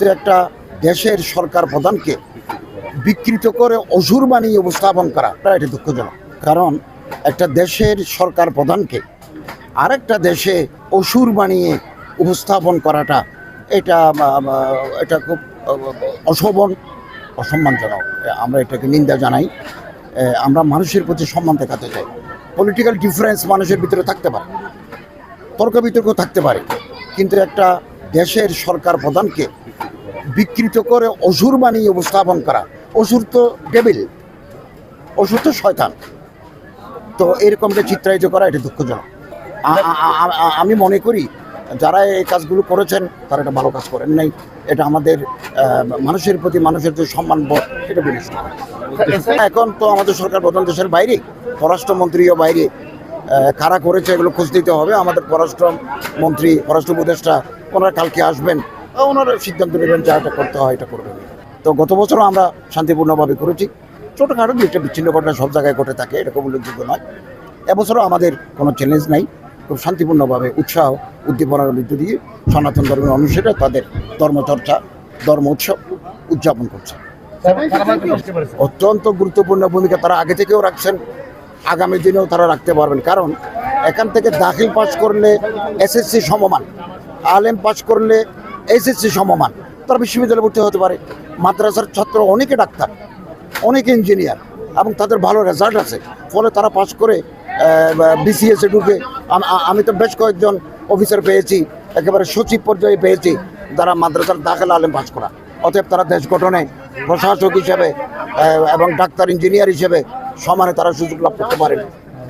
একটা দেশের সরকার প্রধানকে বিকৃত করে অসুর বানিয়ে উপস্থাপন করা এটা দুঃখজনক। কারণ একটা দেশের সরকার প্রধানকে আরেকটা দেশে অসুর বানিয়ে উপস্থাপন করাটা এটা এটা খুব অশোভন, অসম্মানজনক। আমরা এটাকে নিন্দা জানাই। আমরা মানুষের প্রতি সম্মান দেখাতে চাই। পলিটিক্যাল ডিফারেন্স মানুষের ভিতরে থাকতে পারে। তর্ক বিতর্ক থাকতে পারে। কিন্তু একটা দেশের সরকার প্রধানকে বিকৃত করে অসুর বানিয়ে উপস্থাপন করা। অসুর তো ডেবিল অসুর তো শয়তান। তো এরকমটা চিত্রায়িত করা এটা দুঃখজনক। আমি মনে করি যারা এই কাজগুলো করেছেন, তারা এটা ভালো কাজ করেন নাই। এটা আমাদের মানুষের প্রতি মানুষের যে সম্মান বোধ, এটা বিনষ্ট এখন তো আমাদের সরকার প্রধান দেশের বাইরে, পররাষ্ট্রমন্ত্রীও বাইরে কারা করেছে এগুলো খোঁজ দিতে হবে। আমাদের পররাষ্ট্র মন্ত্রী পররাষ্ট্র উপদেষ্টা ওনারা কালকে আসবেন। ওনারা সিদ্ধান্ত নেবেন যা এটা করতে হয় এটা করবেন তো গত বছরও আমরা শান্তিপূর্ণভাবে করেছি। ছোটোখাটো দু একটা বিচ্ছিন্ন ঘটনা সব জায়গায় ঘটে থাকে এরকম উল্লেখযোগ্য নয়। এবছরও আমাদের কোনো চ্যালেঞ্জ নাই। খুব শান্তিপূর্ণভাবে উৎসাহ উদ্দীপনার মধ্য দিয়ে সনাতন ধর্মের অনুসারে তাদের ধর্মচর্চা ধর্ম উৎসব উদযাপন করছে। অত্যন্ত গুরুত্বপূর্ণ ভূমিকা তারা আগে থেকেও রাখছেন। আগামী দিনেও তারা রাখতে পারবেন। কারণ এখান থেকে দাখিল পাস করলে এসএসসি সমমান, আলেম পাস করলে এসএসসি সমমান, তারা বিশ্ববিদ্যালয়ে ভর্তি হতে পারে। মাদ্রাসার ছাত্র অনেকে ডাক্তার, অনেকে ইঞ্জিনিয়ার এবং তাদের ভালো রেজাল্ট আছে। ফলে তারা পাস করে বিসিএসে ঢুকে, আম- তো বেশ কয়েকজন অফিসার পেয়েছি, একেবারে সচিব পর্যায়ে পেয়েছি, যারা মাদ্রাসার দাখিল আলেম পাস করা। অতএব তারা দেশ গঠনে প্রশাসক হিসেবে এবং ডাক্তার ইঞ্জিনিয়ার হিসেবে সমানে তারা সুযোগ লাভ করতে পারেন।